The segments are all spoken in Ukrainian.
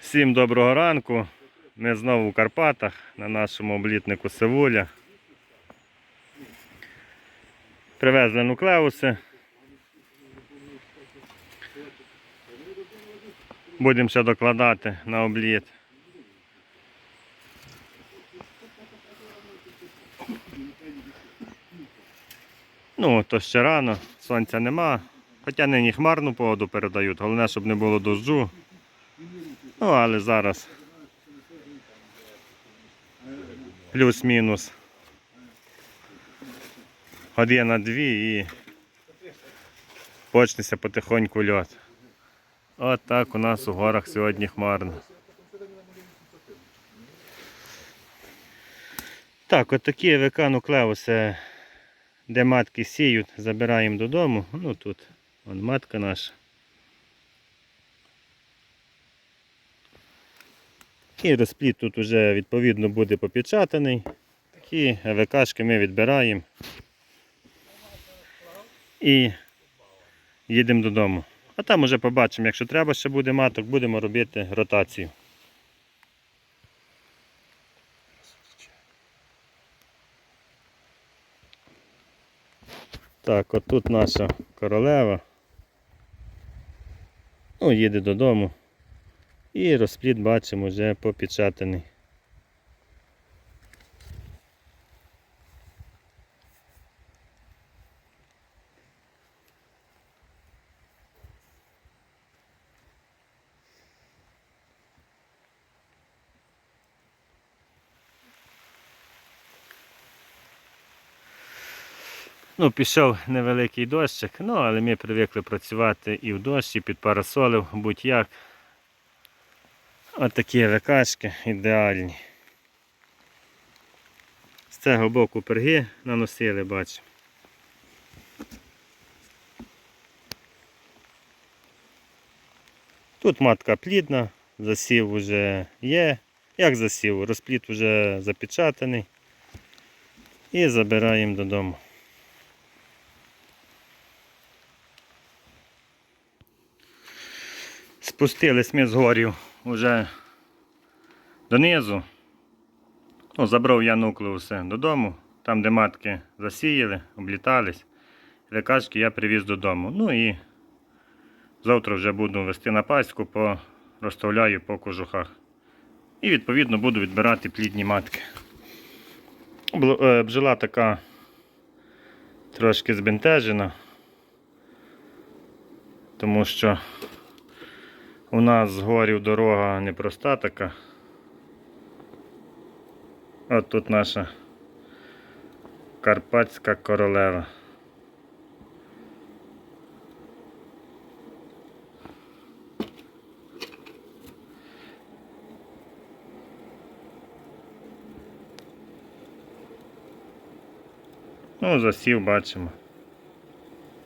Всім доброго ранку. Ми знову у Карпатах на нашому облітнику Севуля. Привезли нуклеуси. Будемо ще докладати на обліт. Ну, то ще рано, сонця нема. Хоча нині хмарну погоду передають. Головне, щоб не було дощу. Ну, але зараз плюс-мінус. Година дві і почнеться потихоньку льот. От так у нас у горах сьогодні хмарно. Так, от такі ВК нуклеуси, де матки сіють, забираємо додому. Ну тут вон матка наша. І розпліт тут вже відповідно буде попечатаний. Такі ВКшки ми відбираємо. І їдемо додому. А там уже побачимо, якщо треба ще буде маток, будемо робити ротацію. Так, от тут наша королева. Ну, їде додому. І розпліт бачимо вже попечатаний. Ну, пішов невеликий дощик, ну, але ми привикли працювати і в дощ, і під парасолив, будь-як. От такі ВКшки ідеальні. З цього боку перги наносили, бачимо. Тут матка плідна, засів вже є. Як засів? Розпліт вже запечатаний. І забираємо додому. Спустились ми з горів уже донизу. Ну, забрав я нуклеуси додому, там, де матки засіяли, облітались. Лекашки я привіз додому. Ну і завтра вже буду вести на паську, по, розставляю по кожухах. І відповідно буду відбирати плідні матки. Бл- е, така трошки збентежена, тому що у нас з горів дорога непроста така. От тут наша Карпатська королева. Ну, засів бачимо.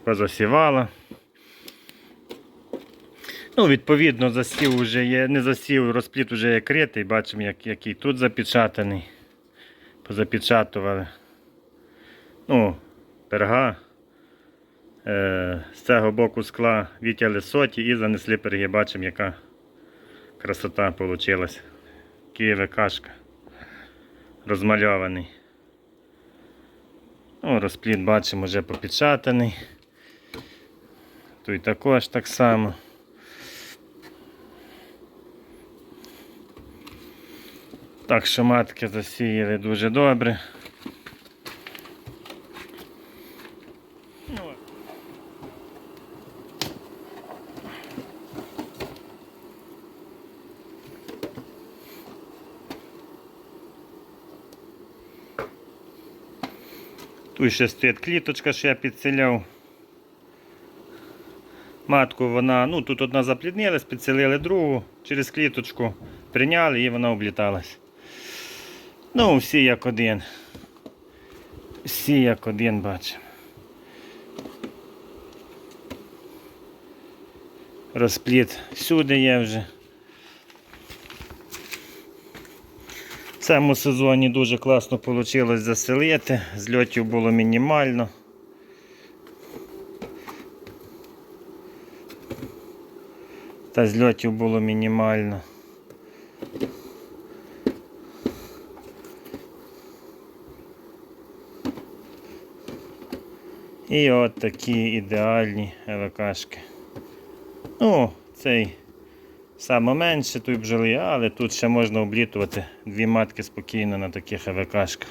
Позасівала. Ну, відповідно, засів вже є, не засів, розпліт вже є критий, бачимо, як, який тут запечатаний. Позапечатували. Ну, перга. Е, з цього боку скла витягли соті і занесли перги. Бачимо, яка красота вийшла. Києве кашка. Розмальований. Ну, розпліт бачимо вже попечатаний. Тут також так само. Так що матки засіяли дуже добре. Тут ще стоїть кліточка, що я підселяв. Матку вона, ну тут одна запліднилась, підселили другу, через кліточку прийняли і вона обліталась. Ну, всі як один. Всі як один бачимо. Розпліт всюди є вже. В цьому сезоні дуже класно вийшло заселити, зльотів було мінімально. Та зльотів було мінімально. І от такі ідеальні ЕВКшки. Ну, цей саме менше тут бджоли, але тут ще можна облітувати дві матки спокійно на таких ЕВКшках.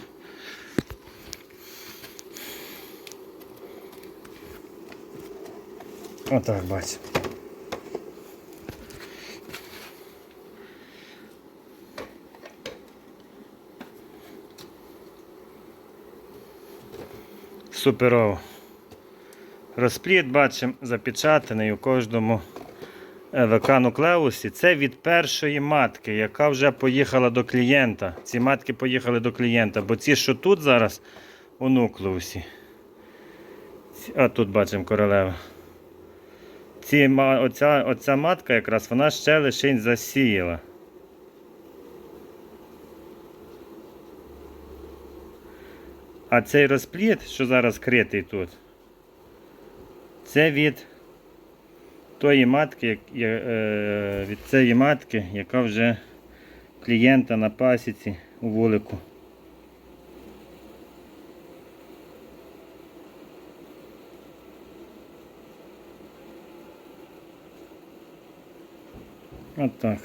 Отак бачимо. Суперово. Розпліт бачимо запечатаний у кожному ВК нуклеусі. Це від першої матки, яка вже поїхала до клієнта. Ці матки поїхали до клієнта, бо ці, що тут зараз у нуклеусі. А тут бачимо королева. Ці, оця, оця матка якраз вона ще лише засіяла. А цей розпліт, що зараз критий тут, це від тої матки, е, від цієї матки, яка вже клієнта на пасіці у вулику. От так.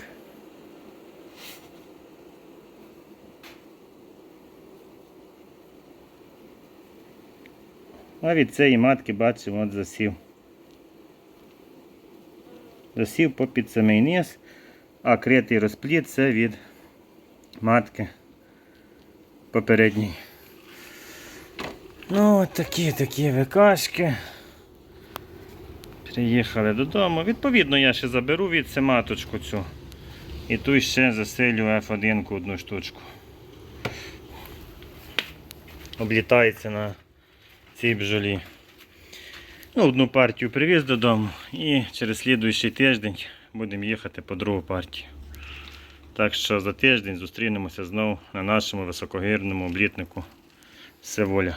А від цієї матки бачимо, от засів. Засів попід самий низ, а критий розпліт це від матки попередньої. Ну, от такі такі викашки. Приїхали додому. Відповідно, я ще заберу від це маточку цю. І ту ще засилю F1 одну штучку. Облітається на цій бджолі. Ну, одну партію привіз додому і через слідуючий тиждень будемо їхати по другу партію. Так що за тиждень зустрінемося знову на нашому високогірному облітнику Севоля.